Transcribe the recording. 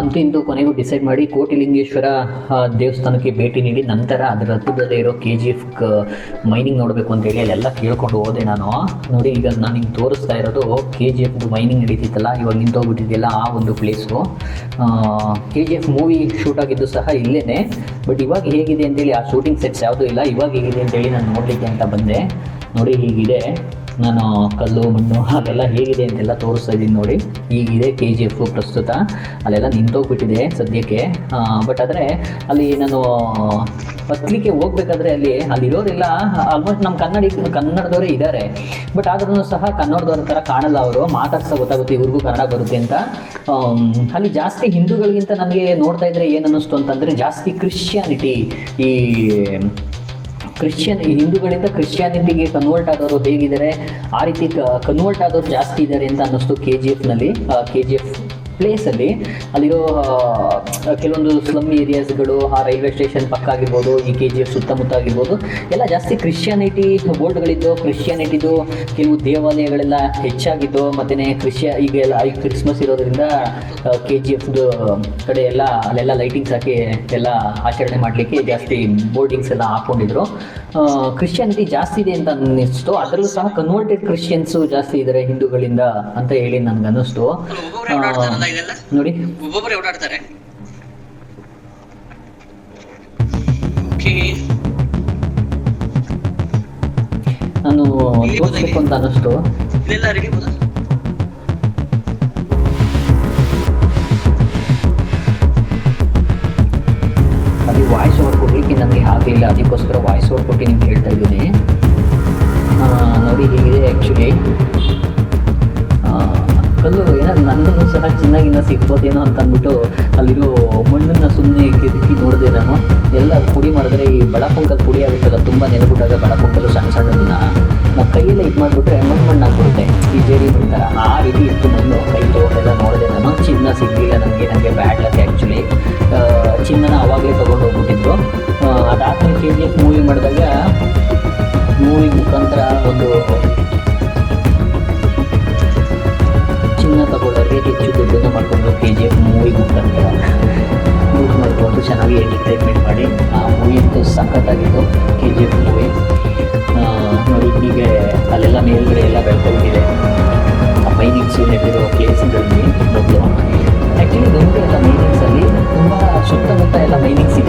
ಅಂತೂ ಇಂದು ಕೊನೆಗೂ ಡಿಸೈಡ್ ಮಾಡಿ ಕೋಟಿಲಿಂಗೇಶ್ವರ ದೇವಸ್ಥಾನಕ್ಕೆ ಭೇಟಿ ನೀಡಿ ನಂತರ ಅದರ ಹತ್ತಿರದಲ್ಲೇ ಇರೋ ಕೆ ಜಿ ಎಫ್ ಮೈನಿಂಗ್ ನೋಡಬೇಕು ಅಂತ ಹೇಳಿ ಅಲ್ಲೆಲ್ಲ ಕೇಳ್ಕೊಂಡು ಹೋದೆ ನಾನು. ನೋಡಿ ಈಗ ನಾನು ನಿಮ್ಗೆ ತೋರಿಸ್ತಾ ಇರೋದು ಕೆ ಜಿ ಎಫ್ದು ಮೈನಿಂಗ್ ನಡೀತಿತ್ತಲ್ಲ, ಇವಾಗ ನಿಂತೋಗ್ಬಿಟ್ಟಿದೆಯಲ್ಲ ಆ ಒಂದು place K G F movie shoot ಆಗಿದ್ದು ಸಹ ಇಲ್ಲೇ ಬಟ್ ಇವಾಗ ಹೇಗಿದೆ ಅಂತೇಳಿ ಆ ಶೂಟಿಂಗ್ ಸೆಟ್ಸ್ ಯಾವುದೂ ಇಲ್ಲ. ಇವಾಗ ಹೇಗಿದೆ ಅಂತೇಳಿ ನಾನು ನೋಡಲಿಕ್ಕೆ ಅಂತ ಬಂದೆ. ನೋಡಿ ಹೀಗಿದೆ. ನಾನು ಕಲ್ಲು, ಮಣ್ಣು ಅದೆಲ್ಲ ಹೇಗಿದೆ ಅಂತೆಲ್ಲ ತೋರಿಸ್ತಾ ಇದ್ದೀನಿ ನೋಡಿ. ಈಗಿದೆ ಕೆ ಜಿ ಎಫ್ ಪ್ರಸ್ತುತ. ಅಲ್ಲೆಲ್ಲ ನಿಂತೋಗ್ಬಿಟ್ಟಿದೆ ಸದ್ಯಕ್ಕೆ. ಬಟ್ ಆದರೆ ಅಲ್ಲಿ ನಾನು ಹತ್ಲಿಕ್ಕೆ ಹೋಗ್ಬೇಕಾದ್ರೆ ಅಲ್ಲಿ, ಅಲ್ಲಿರೋರೆಲ್ಲ ಆಲ್ಮೋಸ್ಟ್ ನಮ್ಮ ಕನ್ನಡಿ, ಕನ್ನಡದವರೇ ಇದ್ದಾರೆ. ಬಟ್ ಆದ್ರೂ ಸಹ ಕನ್ನಡದವ್ರ ಥರ ಕಾಣಲ್ಲ ಅವರು. ಮಾತಾಡ್ಸೋ ಗೊತ್ತಾಗುತ್ತೆ ಇವ್ರಿಗೂ ಕನ್ನಡ ಬರುತ್ತೆ ಅಂತ. ಅಲ್ಲಿ ಜಾಸ್ತಿ ಹಿಂದೂಗಳಿಗಿಂತ ನನಗೆ ನೋಡ್ತಾ ಇದ್ರೆ ಏನು ಅನ್ನಿಸ್ತು ಅಂತಂದರೆ ಜಾಸ್ತಿ ಕ್ರಿಶ್ಚಿಯಾನಿಟಿ ಈ ಕ್ರಿಶ್ಚಿಯನ್ ಹಿಂದೂಗಳಿಂದ ಕ್ರಿಶ್ಚಿಯಾನಿಟಿಗೆ ಕನ್ವರ್ಟ್ ಆದವರು ಹೇಗಿದ್ದಾರೆ? ಆ ರೀತಿ ಕನ್ವರ್ಟ್ ಆದವರು ಜಾಸ್ತಿ ಇದ್ದಾರೆ ಅಂತ ಅನ್ನಿಸ್ತು ಕೆ ಜಿ ಎಫ್ನಲ್ಲಿ ಕೆ ಜಿ ಎಫ್ ಪ್ಲೇಸಲ್ಲಿ ಅಲ್ಲಿರೋ ಕೆಲವೊಂದು ಸ್ಲಮ್ ಏರಿಯಾಸ್ಗಳು ಆ ರೈಲ್ವೆ ಸ್ಟೇಷನ್ ಪಕ್ಕ ಆಗಿರ್ಬೋದು ಈ ಕೆ ಜಿ ಎಫ್ ಸುತ್ತಮುತ್ತ ಆಗಿರ್ಬೋದು ಎಲ್ಲ ಜಾಸ್ತಿ ಕ್ರಿಶ್ಚಿಯಾನಿಟಿ ಬೋರ್ಡ್ಗಳಿದ್ದು ಕ್ರಿಶ್ಚಿಯಾನಿಟಿದು ಕೆಲವು ದೇವಾಲಯಗಳೆಲ್ಲ ಹೆಚ್ಚಾಗಿದ್ದು ಮತ್ತು ಕ್ರಿಶ್ಚಿಯ ಈಗ ಎಲ್ಲ ಈಗ ಕ್ರಿಸ್ಮಸ್ ಇರೋದ್ರಿಂದ ಕೆ ಜಿ ಎಫ್ದು ಕಡೆ ಎಲ್ಲ ಅಲ್ಲೆಲ್ಲ ಲೈಟಿಂಗ್ಸ್ ಹಾಕಿ ಎಲ್ಲ ಆಚರಣೆ ಮಾಡಲಿಕ್ಕೆ ಜಾಸ್ತಿ ಬೋರ್ಡಿಂಗ್ಸ್ ಎಲ್ಲ ಹಾಕ್ಕೊಂಡಿದ್ರು ಕ್ರಿಶ್ಚಿಯಾನಿಟಿ ಜಾಸ್ತಿ ಇದೆ ಅಂತ ಅನ್ನಿಸ್ತು. ಅದರಲ್ಲೂ ಸಹ ಕನ್ವರ್ಟೆಡ್ ಕ್ರಿಶ್ಚಿಯನ್ಸು ಜಾಸ್ತಿ ಇದ್ದಾರೆ ಹಿಂದೂಗಳಿಂದ ಅಂತ ಹೇಳಿ ನನ್ಗೆ ಅನ್ನಿಸ್ತು ಒಬ್ಬೊಬ್ರೆ ಓಡಾಡ್ತಾರಲ್ಲ ಇದೆಲ್ಲ? ನೋಡಿ. ಒಬ್ಬೊಬ್ರು ಓಡಾಡ್ತಾರೆ. ಓಕೆ ನಾನು ತೋರಿಸ್ಬೇಕು ಅಂತ ಅನ್ನಿಸ್ತು ಇದೆಲ್ಲ ರೆಡಿ ಬೋದಾ ನನಗೂ ಸಹ ಚೆನ್ನಾಗಿನ್ನ ಸಿಗ್ಬೋದೇನೋ ಅಂತ ಅಂದ್ಬಿಟ್ಟು ಅಲ್ಲಿರೋ ಮಣ್ಣನ್ನು ಸುಮ್ಮನೆ ಕೆದಕಿ ನೋಡಿದೆ ನಾನು. ಎಲ್ಲ ಪುಡಿ ಮಾಡಿದ್ರೆ ಈ ಬಡಪೊಂಕಲ್ ಪುಡಿ ಆಗುತ್ತಲ್ಲ, ತುಂಬ ನೆನೆಬಿಟ್ಟಾಗ ಬಡಪಂಕಲು ಸಣ್ಣ ಸಣ್ಣದನ್ನ ನಾವು ಕೈಯಲ್ಲೇ ಇದು ಮಾಡಿಬಿಟ್ರೆ ಮಣ್ಣು ಮಣ್ಣು ಆಗ್ಬಿಡುತ್ತೆ. ಈ ಜೇಡಿ ಬಿಡ್ತಾರೆ, ಆ ರೀತಿ ಇತ್ತು ಮಣ್ಣು. ಕೈ ತೊಗೊಂಡೆಲ್ಲ ನೋಡಿದೆ ನಾನು. ಚಿನ್ನ ಸಿಗಲಿಲ್ಲ ನನಗೆ ನನಗೆ ಬ್ಯಾಡ್ ಲಕ್ ಆ್ಯಕ್ಚುಲಿ ಚಿನ್ನನ ಅವಾಗಲೇ ತೊಗೊಂಡು ಹೋಗ್ಬಿಟ್ಟಿದ್ರು ಅದಾದ್ಮೇಲೆ ಕೆ ಜಿ ಎಫ್ ಮೂವಿ ಮಾಡಿದಾಗ ಮೂವಿ ಮುಖಾಂತರ ಒಂದು ಟ್ರೀಟ್ಮೆಂಟ್ ಮಾಡಿ, ಆ ಮೂವಿ ಸಖತ್ತಾಗಿತ್ತು ಕೆ ಜಿ ಎಫ್ ಮೂವಿ ನೋಡಿ, ಹೀಗೆ ಅಲ್ಲೆಲ್ಲ ಮೇಲ್ಗಡೆ ಎಲ್ಲ ಬೆಳ್ಕೊಂಡಿದೆ. ಆ ಮೈನಿಂಗ್ಸು ನೆಟ್ಟಿರೋ ಪ್ಲೇಸ್ಗಳಲ್ಲಿ ಮೊದಲು. ಆ್ಯಕ್ಚುಲಿ ದೊಡ್ಡ ಎಲ್ಲ ಮೈನಿಂಗ್ಸಲ್ಲಿ ತುಂಬ ಸುತ್ತಮುತ್ತ ಎಲ್ಲ ಮೈನಿಂಗ್ಸ್ ಇದೆ.